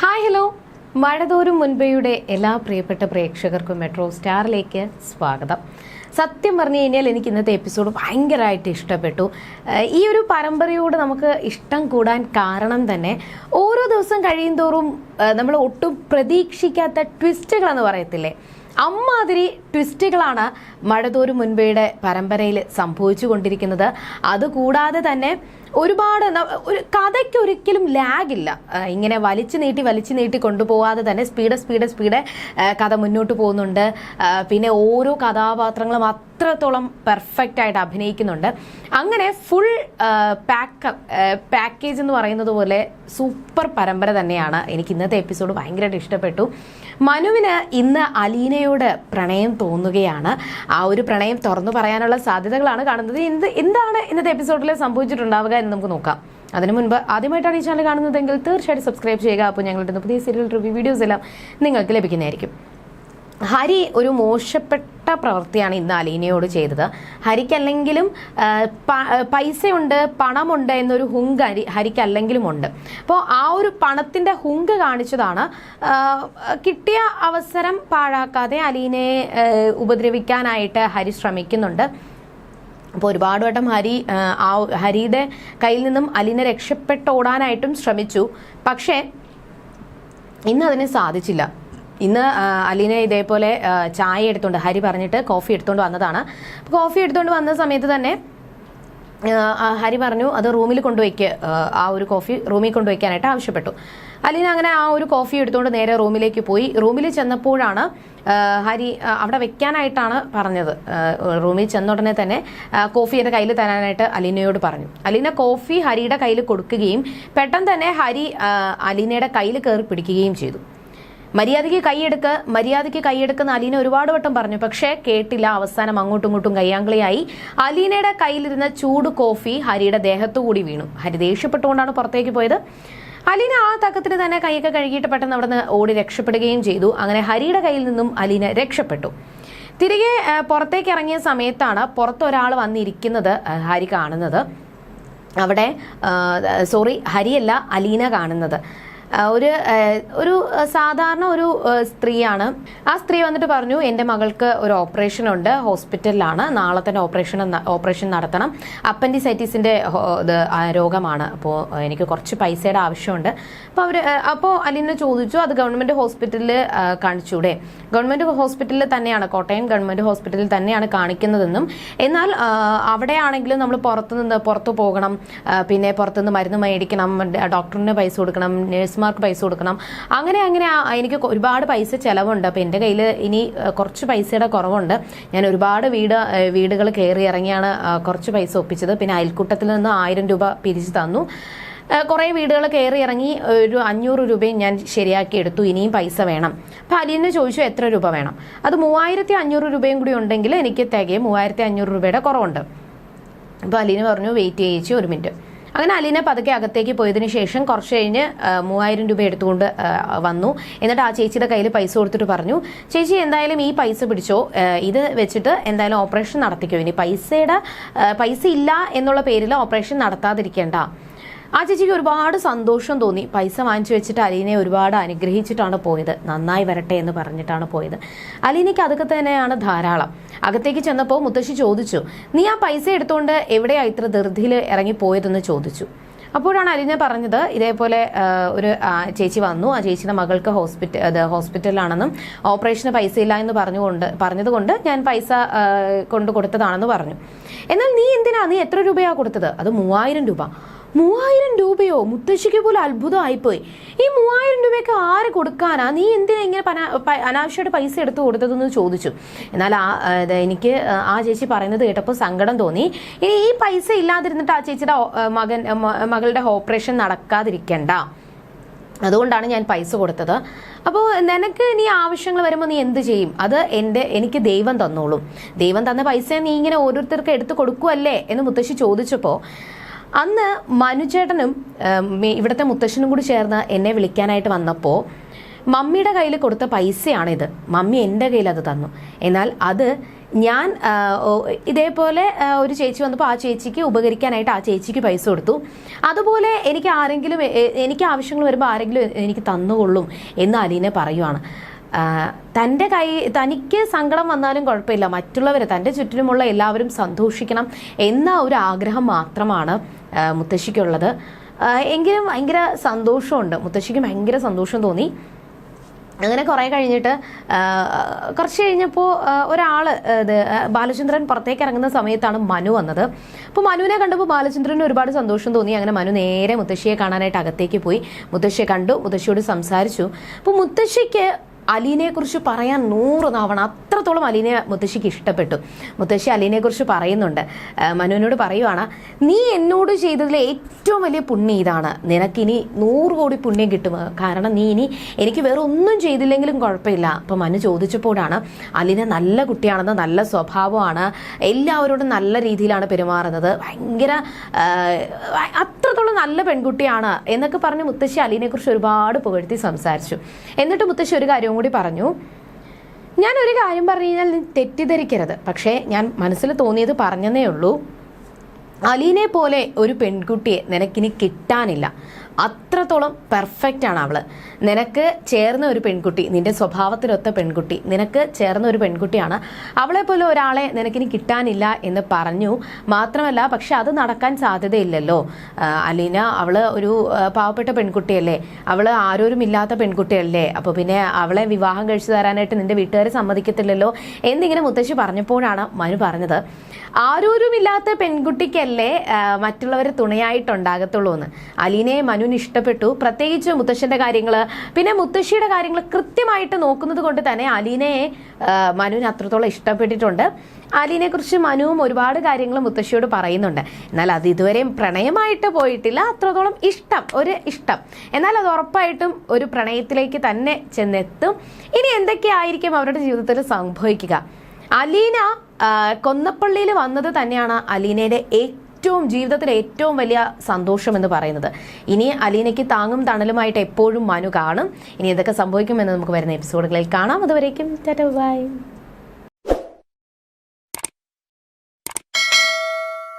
Hi hello മഴതോറും മുൻപയുടെ എല്ലാ പ്രിയപ്പെട്ട പ്രേക്ഷകർക്കും മെട്രോ സ്റ്റാറിലേക്ക് സ്വാഗതം. സത്യം പറഞ്ഞു കഴിഞ്ഞാൽ എനിക്ക് ഇന്നത്തെ എപ്പിസോഡ് ഭയങ്കരമായിട്ട് ഇഷ്ടപ്പെട്ടു. ഈ ഒരു പരമ്പരയോട് നമുക്ക് ഇഷ്ടം കൂടാൻ കാരണം തന്നെ ഓരോ ദിവസം കഴിയും തോറും നമ്മൾ ഒട്ടും പ്രതീക്ഷിക്കാത്ത ട്വിസ്റ്റുകൾ എന്ന് പറയത്തില്ലേ? അമ്മാതിരി ട്വിസ്റ്റുകളാണ് മഴതോറും മുൻപയുടെ പരമ്പരയിൽ സംഭവിച്ചു കൊണ്ടിരിക്കുന്നത്. അതുകൂടാതെ തന്നെ ഒരുപാട് ഒരു കഥയ്ക്ക് ഒരിക്കലും ലാഗില്ല ഇങ്ങനെ വലിച്ചു നീട്ടി വലിച്ചു നീട്ടി കൊണ്ടുപോകാതെ തന്നെ സ്പീഡ് സ്പീഡ് സ്പീഡ് കഥ മുന്നോട്ട് പോകുന്നുണ്ട്. പിന്നെ ഓരോ കഥാപാത്രങ്ങളും അത്രത്തോളം പെർഫെക്റ്റ് ആയിട്ട് അഭിനയിക്കുന്നുണ്ട്. അങ്ങനെ ഫുൾ പാക്ക് പാക്കേജ് എന്ന് പറയുന്നത് പോലെ സൂപ്പർ പരമ്പര തന്നെയാണ്. എനിക്ക് ഇന്നത്തെ എപ്പിസോഡ് ഭയങ്കരമായിട്ട് ഇഷ്ടപ്പെട്ടു. മനുവിന് ഇന്ന് അലീനയോട് പ്രണയം തോന്നുകയാണ്. ആ ഒരു പ്രണയം തുറന്നു പറയാനുള്ള സാധ്യതകളാണ് കാണുന്നത്. എന്ത് എന്താണ് ഇന്നത്തെ എപ്പിസോഡിൽ സംഭവിച്ചിട്ടുണ്ടാവുക എന്ന് നമുക്ക് നോക്കാം. അതിനു മുൻപ് ആദ്യമായിട്ടാണ് ഈ ചാനൽ കാണുന്നതെങ്കിൽ തീർച്ചയായിട്ടും സബ്സ്ക്രൈബ് ചെയ്യുക. അപ്പോൾ ഞങ്ങളുടെ പുതിയ സീരിയൽ റിവ്യൂ വീഡിയോസ് എല്ലാം നിങ്ങൾക്ക് ലഭിക്കുന്നതായിരിക്കും. ഹരി ഒരു മോശപ്പെട്ട പ്രവൃത്തിയാണ് ഇന്ന് അലീനയോട് ചെയ്തത്. ഹരിക്കല്ലെങ്കിലും പൈസയുണ്ട് പണമുണ്ട് എന്നൊരു ഹുങ്ക് ഹരി ഹരിക്കല്ലെങ്കിലും ഉണ്ട്. അപ്പോൾ ആ ഒരു പണത്തിന്റെ ഹുങ്ക് കാണിച്ചതാണ്. കിട്ടിയ അവസരം പാഴാക്കാതെ അലീനയെ ഉപദ്രവിക്കാനായിട്ട് ഹരി ശ്രമിക്കുന്നുണ്ട്. അപ്പോൾ ഒരുപാട് വട്ടം ഹരി ആ, ഹരിയുടെ കയ്യിൽ നിന്നും അലീന രക്ഷപ്പെട്ടോടാനായിട്ടും ശ്രമിച്ചു. പക്ഷേ ഇന്ന് അതിന് സാധിച്ചില്ല. ഇന്ന് അലീന ഇതേപോലെ ചായ എടുത്തുകൊണ്ട് ഹരി പറഞ്ഞിട്ട് കോഫി എടുത്തുകൊണ്ട് വന്നതാണ്. കോഫി എടുത്തുകൊണ്ട് വന്ന സമയത്ത് തന്നെ ഹരി പറഞ്ഞു അത് റൂമിൽ കൊണ്ടുവയ്ക്ക് ആ, ഒരു കോഫി റൂമിൽ കൊണ്ടുവയ്ക്കാനായിട്ട് ആവശ്യപ്പെട്ടു. അലീന അങ്ങനെ ആ ഒരു കോഫി എടുത്തുകൊണ്ട് നേരെ റൂമിലേക്ക് പോയി. റൂമിൽ ചെന്നപ്പോഴാണ് ഹരി അവിടെ വെക്കാനായിട്ടാണ് പറഞ്ഞത്. റൂമിൽ ചെന്ന ഉടനെ തന്നെ കോഫി എന്റെ കയ്യിൽ തരാനായിട്ട് അലീനയോട് പറഞ്ഞു. അലീന കോഫി ഹരിയുടെ കയ്യിൽ കൊടുക്കുകയും പെട്ടെന്ന് തന്നെ ഹരി അലീനയുടെ കയ്യിൽ കയറി പിടിക്കുകയും ചെയ്തു. മര്യാദയ്ക്ക് കൈയെടുക്ക് മര്യാദയ്ക്ക് കൈയെടുക്കുന്ന അലീന ഒരുപാട് വട്ടം പറഞ്ഞു. പക്ഷേ കേട്ടില്ല അവസാനം അങ്ങോട്ടും ഇങ്ങോട്ടും കയ്യാങ്കളിയായി അലീനയുടെ കയ്യിലിരുന്ന ചൂട് കോഫി ഹരിയുടെ ദേഹത്തു കൂടി വീണു. ഹരി ദേഷ്യപ്പെട്ടുകൊണ്ടാണ് പുറത്തേക്ക് പോയത്. അലീന ആ തക്കത്തിന് തന്നെ കൈയൊക്കെ കഴുകിയിട്ട് പെട്ടെന്ന് അവിടെ നിന്ന് ഓടി രക്ഷപ്പെടുകയും ചെയ്തു. അങ്ങനെ ഹരിയുടെ കയ്യിൽ നിന്നും അലീന രക്ഷപ്പെട്ടു. തിരികെ പുറത്തേക്ക് ഇറങ്ങിയ സമയത്താണ് പുറത്തൊരാൾ വന്നിരിക്കുന്നത് ഹരി കാണുന്നത്. അവിടെ സോറി ഹരിയല്ല അലീന കാണുന്നത്. ഒരു ഒരു സാധാരണ ഒരു സ്ത്രീയാണ്. ആ സ്ത്രീ വന്നിട്ട് പറഞ്ഞു എന്റെ മകൾക്ക് ഒരു ഓപ്പറേഷൻ ഉണ്ട് ഹോസ്പിറ്റലിലാണ്. നാളെ തന്നെ ഓപ്പറേഷൻ ഓപ്പറേഷൻ നടത്തണം. അപ്പൻഡിസൈറ്റിസിന്റെ രോഗമാണ്. അപ്പോൾ എനിക്ക് കുറച്ച് പൈസയുടെ ആവശ്യമുണ്ട്. അപ്പോൾ അവർ അപ്പോൾ അലീന ചോദിച്ചു അത് ഗവൺമെന്റ് ഹോസ്പിറ്റലിൽ കാണിച്ചൂടെ? ഗവൺമെന്റ് ഹോസ്പിറ്റലിൽ തന്നെയാണ് കോട്ടയം ഗവൺമെന്റ് ഹോസ്പിറ്റലിൽ തന്നെയാണ് കാണിക്കുന്നതെന്നും. എന്നാൽ അവിടെയാണെങ്കിലും നമ്മൾ പുറത്തുനിന്ന് പുറത്തു പോകണം. പിന്നെ പുറത്തുനിന്ന് മരുന്ന് മേടിക്കണം ഡോക്ടറിന് പൈസ കൊടുക്കണം നഴ്സുമാർക്ക് പൈസ കൊടുക്കണം. അങ്ങനെ അങ്ങനെ എനിക്ക് ഒരുപാട് പൈസ ചിലവുണ്ട്. അപ്പോൾ എന്റെ കയ്യിൽ ഇനി കുറച്ച് പൈസയുടെ കുറവുണ്ട്. ഞാൻ ഒരുപാട് വീട് വീടുകൾ കയറി ഇറങ്ങിയാണ് കുറച്ച് പൈസ ഒപ്പിച്ചത്. പിന്നെ അയൽക്കൂട്ടത്തിൽ നിന്ന് ആയിരം രൂപ പിരിച്ചു തന്നു. കുറേ വീടുകൾ കയറി ഇറങ്ങി ഒരു അഞ്ഞൂറ് രൂപയും ഞാൻ ശരിയാക്കി എടുത്തു. ഇനിയും പൈസ വേണം. അപ്പം അലീനെ ചോദിച്ചു എത്ര രൂപ വേണം? അത് മൂവായിരത്തി അഞ്ഞൂറ് രൂപയും കൂടി ഉണ്ടെങ്കിൽ എനിക്ക് തികയും മൂവായിരത്തി അഞ്ഞൂറ് രൂപയുടെ കുറവുണ്ട്. അപ്പോൾ അലീന പറഞ്ഞു വെയിറ്റ് ചെയ്യിച്ചു ഒരു മിനിറ്റ്. അങ്ങനെ അലീന പതുക്കെ അകത്തേക്ക് പോയതിനു ശേഷം കുറച്ച് കഴിഞ്ഞ് മൂവായിരം രൂപ എടുത്തുകൊണ്ട് വന്നു. എന്നിട്ട് ആ ചേച്ചിയുടെ കയ്യിൽ പൈസ കൊടുത്തിട്ട് പറഞ്ഞു ചേച്ചി എന്തായാലും ഈ പൈസ പിടിച്ചോ? ഇത് വെച്ചിട്ട് എന്തായാലും ഓപ്പറേഷൻ നടത്തിക്കോ? ഇനി പൈസയുടെ പൈസ ഇല്ല എന്നുള്ള പേരിൽ ഓപ്പറേഷൻ നടത്താതിരിക്കേണ്ട. ആ ചേച്ചിക്ക് ഒരുപാട് സന്തോഷം തോന്നി. പൈസ വാങ്ങിച്ചു വെച്ചിട്ട് അലീനയെ ഒരുപാട് അനുഗ്രഹിച്ചിട്ടാണ് പോയത്. നന്നായി വരട്ടെ എന്ന് പറഞ്ഞിട്ടാണ് പോയത്. അലീനയ്ക്ക് അതൊക്കെ തന്നെയാണ് ധാരാളം. അകത്തേക്ക് ചെന്നപ്പോൾ മുത്തശ്ശി ചോദിച്ചു നീ ആ പൈസ എടുത്തുകൊണ്ട് എവിടെയാ ഇത്ര ധൃതിയിൽ ഇറങ്ങി പോയതെന്ന് ചോദിച്ചു? അപ്പോഴാണ് അലീന പറഞ്ഞത് ഇതേപോലെ ഒരു ചേച്ചി വന്നു. ആ ചേച്ചിയുടെ മകൾക്ക് ഹോസ്പിറ്റൽ ഹോസ്പിറ്റലിലാണെന്നും ഓപ്പറേഷന് പൈസ ഇല്ല എന്ന് പറഞ്ഞുകൊണ്ട് പറഞ്ഞതുകൊണ്ട് ഞാൻ പൈസ കൊണ്ട് കൊടുത്തതാണെന്ന് പറഞ്ഞു. എന്നാൽ നീ എന്തിനാ? നീ എത്ര രൂപയാണ് കൊടുത്തത്? അത് മൂവായിരം രൂപ. മൂവായിരം രൂപയോ? മുത്തശ്ശിക്ക് പോലും അത്ഭുതമായിപ്പോയി. ഈ മൂവായിരം രൂപയൊക്കെ ആര് കൊടുക്കാനാ? നീ എന്തിനാ ഇങ്ങനെ അനാവശ്യമായിട്ട് പൈസ എടുത്ത് കൊടുത്തതെന്ന് ചോദിച്ചു. എന്നാൽ ആ എനിക്ക് ആ ചേച്ചി പറയുന്നത് കേട്ടപ്പോൾ സങ്കടം തോന്നി. ഇനി ഈ പൈസ ഇല്ലാതിരുന്നിട്ട് ആ ചേച്ചിയുടെ മകൻ മകളുടെ ഓപ്പറേഷൻ നടക്കാതിരിക്കണ്ട. അതുകൊണ്ടാണ് ഞാൻ പൈസ കൊടുത്തത്. അപ്പോൾ നിനക്ക് ഇനി ആവശ്യങ്ങൾ വരുമ്പോൾ നീ എന്ത് ചെയ്യും? അത് എന്റെ എനിക്ക് ദൈവം തന്നോളും. ദൈവം തന്ന പൈസ നീ ഇങ്ങനെ ഓരോരുത്തർക്ക് എടുത്ത് കൊടുക്കുമല്ലേ എന്ന് മുത്തശ്ശി ചോദിച്ചപ്പോൾ അന്ന് മനുചേട്ടനും ഇവിടുത്തെ മുത്തശ്ശനും കൂടി ചേർന്ന് എന്നെ വിളിക്കാനായിട്ട് വന്നപ്പോൾ മമ്മിയുടെ കയ്യിൽ കൊടുത്ത പൈസയാണിത്. മമ്മി എന്റെ കയ്യിൽ അത് തന്നു. എന്നാൽ അത് ഞാൻ ഇതേപോലെ ഒരു ചേച്ചി വന്നപ്പോൾ ആ ചേച്ചിക്ക് ഉപകരിക്കാനായിട്ട് ആ ചേച്ചിക്ക് പൈസ കൊടുത്തു. അതുപോലെ എനിക്ക് ആരെങ്കിലും എനിക്ക് ആവശ്യങ്ങൾ വരുമ്പോൾ ആരെങ്കിലും എനിക്ക് തന്നുകൊള്ളും എന്ന് അലീനെ പറയുവാണ്. തന്റെ കൈ തനിക്ക് സങ്കടം വന്നാലും കുഴപ്പമില്ല. മറ്റുള്ളവർ തന്റെ ചുറ്റിനുമുള്ള എല്ലാവരും സന്തോഷിക്കണം എന്ന ഒരു ആഗ്രഹം മാത്രമാണ് മുത്തശ്ശിക്കുള്ളത്. എങ്കിലും ഭയങ്കര സന്തോഷമുണ്ട്. മുത്തശ്ശിക്ക് ഭയങ്കര സന്തോഷം തോന്നി. അങ്ങനെ കുറേ കഴിഞ്ഞിട്ട് കുറച്ച് കഴിഞ്ഞപ്പോൾ ഒരാൾ ഇത് ബാലചന്ദ്രൻ പുറത്തേക്ക് ഇറങ്ങുന്ന സമയത്താണ് മനു വന്നത്. അപ്പോൾ മനുവിനെ കണ്ടപ്പോൾ ബാലചന്ദ്രന് ഒരുപാട് സന്തോഷം തോന്നി. അങ്ങനെ മനു നേരെ മുത്തശ്ശിയെ കാണാനായിട്ട് അകത്തേക്ക് പോയി. മുത്തശ്ശിയെ കണ്ടു മുത്തശ്ശിയോട് സംസാരിച്ചു. അപ്പോൾ മുത്തശ്ശിക്ക് അലീനെ കുറിച്ച് പറയാൻ നൂറ് നാവണ അത്രത്തോളം അലീനെ മുത്തശ്ശിക്ക് ഇഷ്ടപ്പെട്ടു? മുത്തശ്ശി അലീനെ കുറിച്ച് പറയുന്നുണ്ട് മനുവിനോട് പറയുവാണ് നീ എന്നോട് ചെയ്തതിലെ ഏറ്റവും വലിയ പുണ്യം ഇതാണ്. നിനക്കിനി നൂറ് കോടി പുണ്യം കിട്ടും. കാരണം നീ ഇനി എനിക്ക് വേറെ ഒന്നും ചെയ്തില്ലെങ്കിലും കുഴപ്പമില്ല. അപ്പം മനു ചോദിച്ചപ്പോഴാണ് അലീന നല്ല കുട്ടിയാണെന്ന് നല്ല സ്വഭാവമാണ്. എല്ലാവരോടും നല്ല രീതിയിലാണ് പെരുമാറുന്നത്. ഭയങ്കര അത്രത്തോളം നല്ല പെൺകുട്ടിയാണ്. എന്നൊക്കെ പറഞ്ഞ് മുത്തശ്ശി അലീനെ കുറിച്ച് ഒരുപാട് പുകഴ്ത്തി സംസാരിച്ചു. എന്നിട്ട് മുത്തശ്ശി ഒരു കാര്യവും കൂടി പറഞ്ഞു ഞാൻ ഒരു കാര്യം പറഞ്ഞു കഴിഞ്ഞാൽ തെറ്റിദ്ധരിക്കരുത്. പക്ഷേ ഞാൻ മനസ്സിൽ തോന്നിയത് പറഞ്ഞതേ ഉള്ളൂ. അലീനെ പോലെ ഒരു പെൺകുട്ടിയെ നിനക്കിനി കിട്ടാനില്ല. അത്രത്തോളം പെർഫെക്റ്റ് ആണ് അവൾ. നിനക്ക് ചേർന്ന ഒരു പെൺകുട്ടി നിന്റെ സ്വഭാവത്തിലൊത്ത പെൺകുട്ടി നിനക്ക് ചേർന്ന ഒരു പെൺകുട്ടിയാണ്. അവളെ പോലെ ഒരാളെ നിനക്കിനി കിട്ടാനില്ല എന്ന് പറഞ്ഞു. മാത്രമല്ല പക്ഷെ അത് നടക്കാൻ സാധ്യതയില്ലല്ലോ. അലീന അവൾ ഒരു പാവപ്പെട്ട പെൺകുട്ടിയല്ലേ? അവൾ ആരോരുമില്ലാത്ത പെൺകുട്ടിയല്ലേ? അപ്പോൾ പിന്നെ അവളെ വിവാഹം കഴിച്ചു തരാനായിട്ട് നിന്റെ വീട്ടുകാർ സമ്മതിക്കത്തില്ലല്ലോ എന്നിങ്ങനെ മുത്തശ്ശി പറഞ്ഞപ്പോഴാണ് മനു പറഞ്ഞത്. ആരോരുമില്ലാത്ത പെൺകുട്ടിക്കല്ലേ മറ്റുള്ളവർ തുണയായിട്ടുണ്ടാകത്തുള്ളൂ എന്ന് അലീനയെ മനുവിന് ഇഷ്ടപ്പെട്ടു. പ്രത്യേകിച്ച് മുത്തശ്ശന്റെ കാര്യങ്ങൾ പിന്നെ മുത്തശ്ശിയുടെ കാര്യങ്ങൾ കൃത്യമായിട്ട് നോക്കുന്നത് കൊണ്ട് തന്നെ അലീനയെ മനുവിന് അത്രത്തോളം ഇഷ്ടപ്പെട്ടിട്ടുണ്ട്. അലീനെ കുറിച്ച് മനുവും ഒരുപാട് കാര്യങ്ങൾ മുത്തശ്ശിയോട് പറയുന്നുണ്ട്. എന്നാൽ അത് ഇതുവരെയും പ്രണയമായിട്ട് പോയിട്ടില്ല. അത്രത്തോളം ഇഷ്ടം ഒരു ഇഷ്ടം. എന്നാൽ അത് ഉറപ്പായിട്ടും ഒരു പ്രണയത്തിലേക്ക് തന്നെ ചെന്നെത്തും. ഇനി എന്തൊക്കെയായിരിക്കും അവരുടെ ജീവിതത്തിൽ സംഭവിക്കുക? അലീന കൊന്നപ്പള്ളിയിൽ വന്നത് തന്നെയാണ് അലീനയുടെ ഏറ്റവും ജീവിതത്തിലെ ഏറ്റവും വലിയ സന്തോഷം എന്ന് പറയുന്നത്. ഇനി അലീനയ്ക്ക് താങ്ങും തണലുമായിട്ട് എപ്പോഴും മനു കാണും. ഇനി എന്തൊക്കെ സംഭവിക്കുമെന്ന് നമുക്ക് വരുന്ന എപ്പിസോഡുകളിൽ കാണാം. അതുവരേക്കും ബൈ.